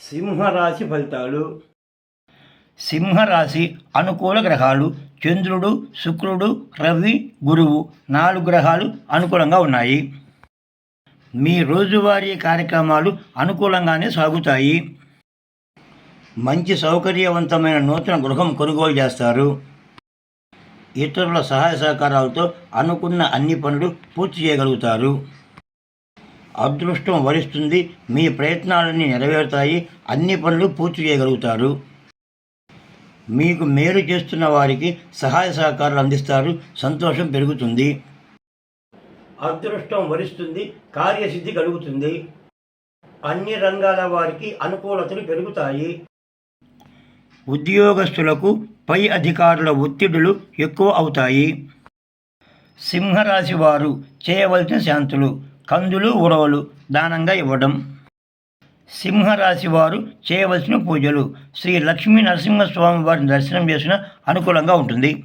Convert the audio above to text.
సింహరాశి ఫలితాలు. సింహరాశి అనుకూల గ్రహాలు చంద్రుడు శుక్రుడు రవి గురువు నాలుగు గ్రహాలు అనుకూలంగా ఉన్నాయి. మీ రోజువారీ కార్యక్రమాలు అనుకూలంగానే సాగుతాయి. మంచి సౌకర్యవంతమైన నూతన గృహం కొనుగోలు చేస్తారు. ఇతరుల సహాయ సహకారాలతో అనుకున్న అన్ని పనులు పూర్తి చేయగలుగుతారు. అదృష్టం వరిస్తుంది. మీ ప్రయత్నాలన్నీ నెరవేరుతాయి. అన్ని పనులు పూర్తి చేయగలుగుతారు. మీకు మేలు చేస్తున్న వారికి సహాయ సహకారాలు అందిస్తారు. సంతోషం పెరుగుతుంది. అదృష్టం వరిస్తుంది. కార్యసిద్ధి కలుగుతుంది. అన్ని రంగాల వారికి అనుకూలతలు పెరుగుతాయి. ఉద్యోగస్తులకు పై అధికారుల ఒత్తిడులు ఎక్కువ అవుతాయి. సింహరాశి వారు చేయవలసిన శాంతులు. కందులు ఉడవలు దానంగా ఇవ్వడం. సింహరాశి వారు చేయవలసిన పూజలు. శ్రీ లక్ష్మీ నరసింహస్వామి వారిని దర్శనం చేసిన అనుకూలంగా ఉంటుంది.